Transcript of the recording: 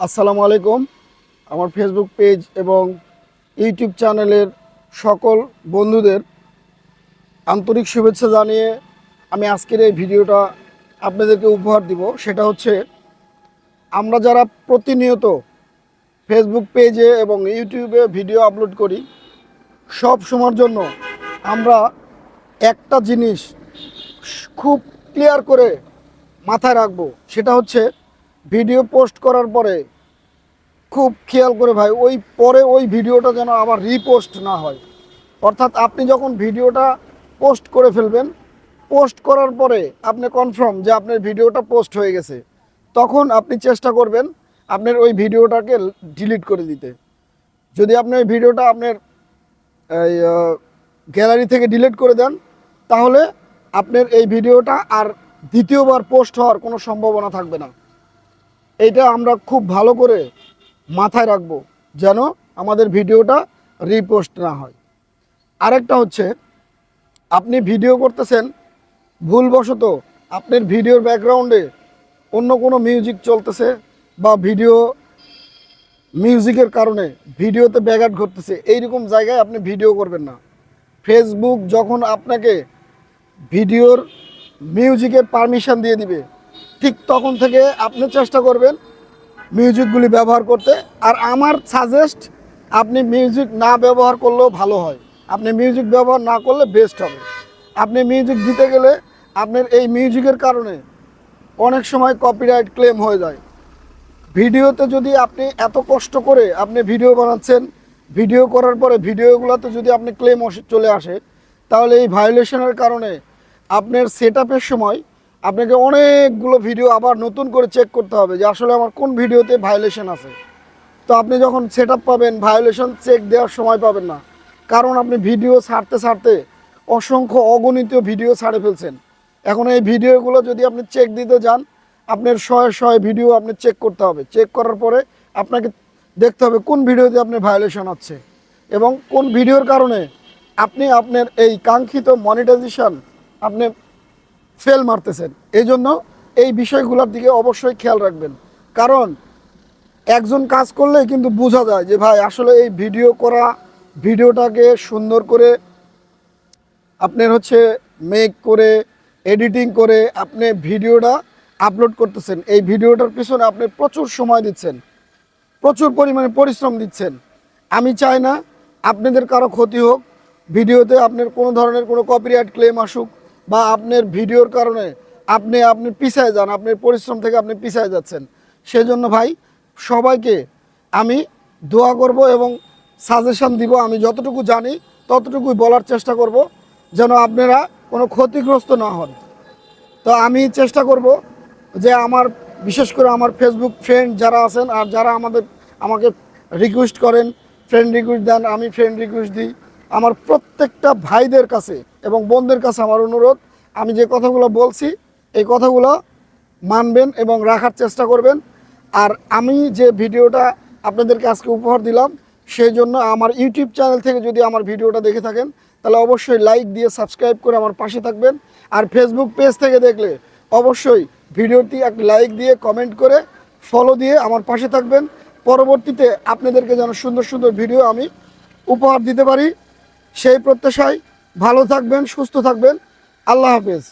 আসসালামু আলাইকুম। আমার ফেসবুক পেজ এবং ইউটিউব চ্যানেলের সকল বন্ধুদের আন্তরিক শুভেচ্ছা জানিয়ে আমি আজকের এই ভিডিওটা আপনাদেরকে উপহার দিব। সেটা হচ্ছে, আমরা যারা প্রতিনিয়ত ফেসবুক পেজে এবং ইউটিউবে ভিডিও আপলোড করি, সব সময়ের জন্য আমরা একটা জিনিস খুব ক্লিয়ার করে মাথায় রাখব। সেটা হচ্ছে ভিডিও পোস্ট করার পরে খুব খেয়াল করে ভাই, ওই পরে ওই ভিডিওটা যেন আবার রিপোস্ট না হয়। অর্থাৎ আপনি যখন ভিডিওটা পোস্ট করে ফেলবেন পোস্ট করার পরে আপনি কনফার্ম যে আপনার ভিডিওটা পোস্ট হয়ে গেছে, তখন আপনি চেষ্টা করবেন আপনার ওই ভিডিওটাকে ডিলিট করে দিতে। যদি আপনি ওই ভিডিওটা আপনার গ্যালারি থেকে ডিলিট করে দেন, তাহলে আপনার এই ভিডিওটা আর দ্বিতীয়বার পোস্ট হওয়ার কোনো সম্ভাবনা থাকবে না। এইটা আমরা খুব ভালো করে মাথায় রাখব যেন আমাদের ভিডিওটা রিপোস্ট না হয়। আরেকটা হচ্ছে, আপনি ভিডিও করতেছেন, ভুলবশত আপনার ভিডিওর ব্যাকগ্রাউন্ডে অন্য কোনো মিউজিক চলতেছে বা ভিডিও মিউজিকের কারণে ভিডিওতে ব্যাঘাট ঘটতেছে, এইরকম জায়গায় আপনি ভিডিও করবেন না। ফেসবুক যখন আপনাকে ভিডিওর মিউজিকের পারমিশন দিয়ে দিবে ঠিক তখন থেকে আপনি চেষ্টা করবেন মিউজিকগুলি ব্যবহার করতে। আর আমার সাজেস্ট আপনি মিউজিক না ব্যবহার করলেও ভালো হয়। আপনি মিউজিক ব্যবহার না করলে বেস্ট হবে। আপনি মিউজিক দিতে গেলে আপনার এই মিউজিকের কারণে অনেক সময় কপিরাইট ক্লেম হয়ে যায়। ভিডিওতে যদি আপনি এত কষ্ট করে আপনি ভিডিও বানাচ্ছেন ভিডিও করার পরে ভিডিওগুলোতে যদি আপনি ক্লেম চলে আসে, তাহলে এই ভায়োলেশনের কারণে আপনার সেট সময় আপনাকে অনেকগুলো ভিডিও আবার নতুন করে চেক করতে হবে যে আসলে আমার কোন ভিডিওতে ভায়োলেশন আছে। তো আপনি যখন সেট পাবেন ভায়োলেশন চেক দেওয়ার সময় পাবেন না। কারণ আপনি ভিডিও ছাড়তে ছাড়তে অসংখ্য অগণিত ভিডিও ছাড়ে ফেলছেন। এখন এই ভিডিওগুলো যদি আপনি চেক দিতে যান, আপনার শয়ে শয়ে ভিডিও আপনি চেক করতে হবে। চেক করার পরে আপনাকে দেখতে হবে কোন ভিডিওতে আপনার ভায়োলেশন হচ্ছে। এবং কোন ভিডিওর কারণে আপনি আপনার এই কাঙ্ক্ষিত মনিটাইজেশন আপনি ফেল মারতেছেন। এই জন্য এই বিষয়গুলোর দিকে অবশ্যই খেয়াল রাখবেন। কারণ একজন কাজ করলে কিন্তু বোঝা যায় যে, ভাই, আসলে এই ভিডিও করা, ভিডিওটাকে সুন্দর করে আপনার হচ্ছে মেক করে এডিটিং করে আপনি ভিডিওটা আপলোড করতেছেন। এই ভিডিওটার পিছনে আপনি প্রচুর সময় দিচ্ছেন, প্রচুর পরিমাণে পরিশ্রম দিচ্ছেন। আমি চাই না আপনাদের কারও ক্ষতি হোক, ভিডিওতে আপনার কোনো ধরনের কোনো কপিরাইট ক্লেম আসুক বা আপনার ভিডিওর কারণে আপনি আপনি পিছায় যান, আপনার পরিশ্রম থেকে আপনি পিছায় যাচ্ছেন। সেজন্য ভাই, সবাইকে আমি দোয়া করব এবং সাজেশন দিব, আমি যতটুকু জানি ততটুকুই বলার চেষ্টা করব যেন আপনারা কোনো ক্ষতিগ্রস্ত না হন। তো আমি চেষ্টা করব যে আমার, বিশেষ করে আমার ফেসবুক ফ্রেন্ড যারা আছেন আর যারা আমাদের, আমাকে রিকোয়েস্ট করেন ফ্রেন্ড রিকোয়েস্ট দেন, আমি ফ্রেন্ড রিকোয়েস্ট দিই। আমার প্রত্যেকটা ভাইদের কাছে এবং বোনদের কাছে আমার অনুরোধ, আমি যে কথাগুলো বলছি, এই কথাগুলো মানবেন এবং রাখার চেষ্টা করবেন। আর আমি যে ভিডিওটা আপনাদেরকে আজকে উপহার দিলাম, সেই জন্য আমার ইউটিউব চ্যানেল থেকে যদি আমার ভিডিওটা দেখে থাকেন, তাহলে অবশ্যই লাইক দিয়ে সাবস্ক্রাইব করে আমার পাশে থাকবেন। আর ফেসবুক পেজ থেকে দেখলে অবশ্যই ভিডিওটি একটা লাইক দিয়ে, কমেন্ট করে ফলো দিয়ে আমার পাশে থাকবেন। পরবর্তীতে আপনাদেরকে যেন সুন্দর সুন্দর ভিডিও আমি উপহার দিতে পারি। সেই প্রত্যাশায় ভালো থাকবেন সুস্থ থাকবেন। আল্লাহ হাফেজ।